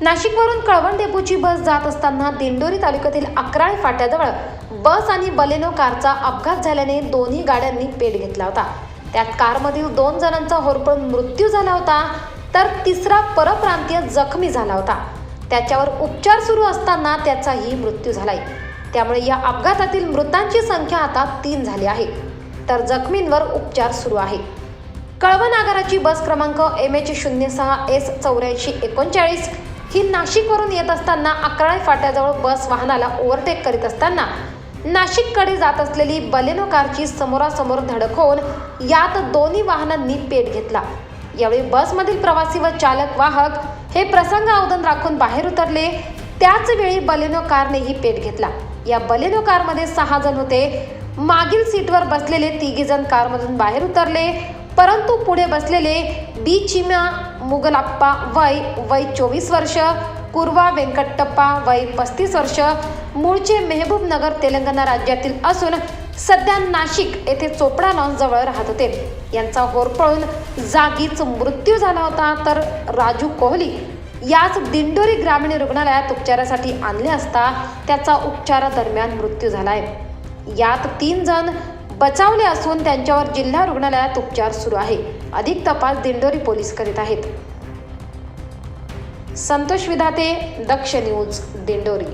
नाशिकवरून कळवण डेपोची बस जात असताना दिंडोरी तालुक्यातील अकराळे फाट्याजवळ बस आणि बलेनो कारचा अपघात झाल्याने दोन्ही गाड्यांनी पेट घेतला होता. त्यात कारमधील दोन जणांचा होरपळून मृत्यू झाला होता तर तिसरा परप्रांतीय जखमी झाला होता. त्याच्यावर उपचार सुरू असताना त्याचाही मृत्यू झालाय. त्यामुळे या अपघातातील मृतांची संख्या आता तीन झाली आहे. तर जखमींवर उपचार सुरू आहे. कळवण आगाराची बस क्रमांक एम एच शून्य सहा एस चौऱ्याऐंशी एकोणचाळीस ही नाशिकवरून येत असताना अकराळे फाट्याजवळ बस वाहनाला ओव्हरटेक करीत असताना नाशिककडे जात असलेली बलेनो कारची समोरासमोर धडक होऊन यात दोन्ही वाहनांनी पेट घेतला. यावेळी बसमधील प्रवासी व चालक वाहक हे प्रसंग अवधान राखून बाहेर उतरले. त्याच वेळी बलेनो कारनेही पेट घेतला. या बलेनो कारमध्ये सहा जण होते. मागील सीटवर बसलेले तिघी जण कारमधून बाहेर उतरले. परंतु पुढे बसलेले बी चिमा मुगलाप्पा वय वय चोवीस वर्ष कुर्वा व्यंकटप्पा वय पस्तीस वर्ष मूळचे मेहबूबनगर तेलंगणा राज्यातील असून सध्या नाशिक येथे चोपडा लॉन्सजवळ राहत होते. यांचा होरपळून जागीच मृत्यू झाला होता. तर राजू कोहली याच दिंडोरी ग्रामीण रुग्णालयात उपचारासाठी आणले असता त्याचा उपचारादरम्यान मृत्यू झाला आहे यात तीन जण बचावले असून त्यांच्यावर जिल्हा रुग्णालयात उपचार सुरू आहे. अधिक तपास दिंडोरी पोलीस करीत आहेत. संतोष विधाते दक्ष न्यूज दिंडोरी.